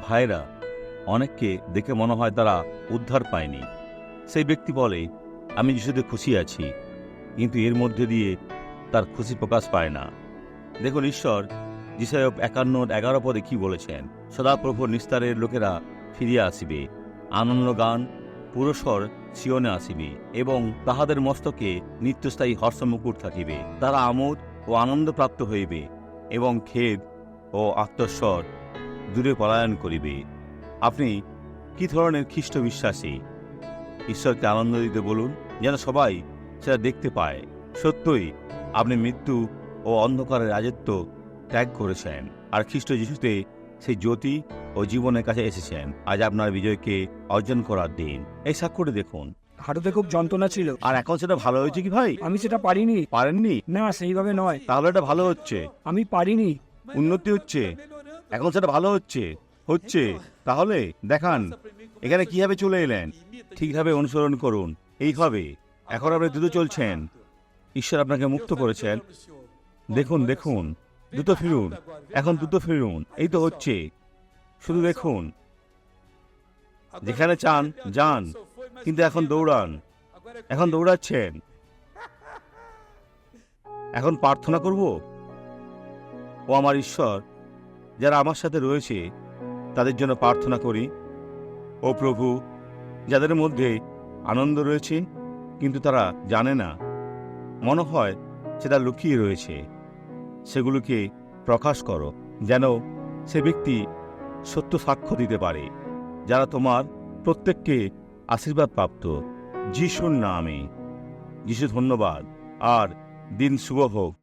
ভাইরা, অনেককে দেখে মনে হয় তারা উদ্ধার পায়নি। সেই ব্যক্তি বলে, আমি যিশুতে খুশি আছি, কিন্তু এর মধ্যে দিয়ে তার খুশি প্রকাশ পায় না। দেখুন, ঈশ্বর যিশায়ব একান্নর এগারো পদে কি বলেছেন? সদাপ্রভুর নিস্তারের লোকেরা ফিরিয়া আসিবে, আনন্দ গান, পুরস্বর সিয়নে আসিবে এবং তাহাদের মস্তকে নিত্যস্থায়ী হর্ষমুকুট থাকিবে। তারা আমোদ ও আনন্দ প্রাপ্ত হইবে এবং খেদ ও আত্মস্বর দূরে পলায়ন করিবে। আপনি কি ধরনের খ্রিস্ট বিশ্বাসী? ঈশ্বরকে আনন্দ দিতে বলুন যেন সবাই সেটা দেখতে পায়। সত্যই আপনি মৃত্যু ও অন্ধকারের রাজত্ব ত্যাগ করেছেন আর খ্রিস্ট যিশুতে সেই জ্যোতি ও জীবনের কাছে এসেছেন। আজ আপনার বিজয়কে অর্জন করার দিন। এই সাক্ষ্যটি দেখুন। হাঁটুতে খুব যন্ত্রণা ছিল। আর এখন সেটা ভালো হয়েছে কি ভাই? আমি সেটা পারিনি। পারেননি? না সেইভাবে নয়। তাহলে এটা ভালো হচ্ছে। আমি পারিনি। উন্নতি হচ্ছে। এখন সেটা ভালো হচ্ছে হচ্ছে। তাহলে দেখান এখানে কীভাবে চলে এলেন? ঠিকভাবে অনুসরণ করুন এইভাবে। এখন আপনি দ্রুত চলছেন। ঈশ্বর আপনাকে মুক্ত করেছেন। দেখুন দেখুন দ্রুত ফিরুন এখন দ্রুত ফিরুন এই তো হচ্ছে। শুধু দেখুন। যেখানে চান যান কিন্তু এখন দৌড়ান। এখন দৌড়াচ্ছেন। এখন প্রার্থনা করব? ও আমার ঈশ্বর যারা আমার সাথে রয়েছে, তাদের জন্য প্রার্থনা করি। ও প্রভু, যাদের মধ্যে আনন্দ রয়েছে, কিন্তু তারা জানে না মনে হয় সেটা লুকিয়ে রয়েছে, সেগুলোকে প্রকাশ করো, যেন সে ব্যক্তি সত্য সাক্ষ্য দিতে পারে, যারা তোমার প্রত্যেককে আশীর্বাদ প্রাপ্ত। যিশুর নামে। যিশু, ধন্যবাদ। আর দিন শুভ হোক।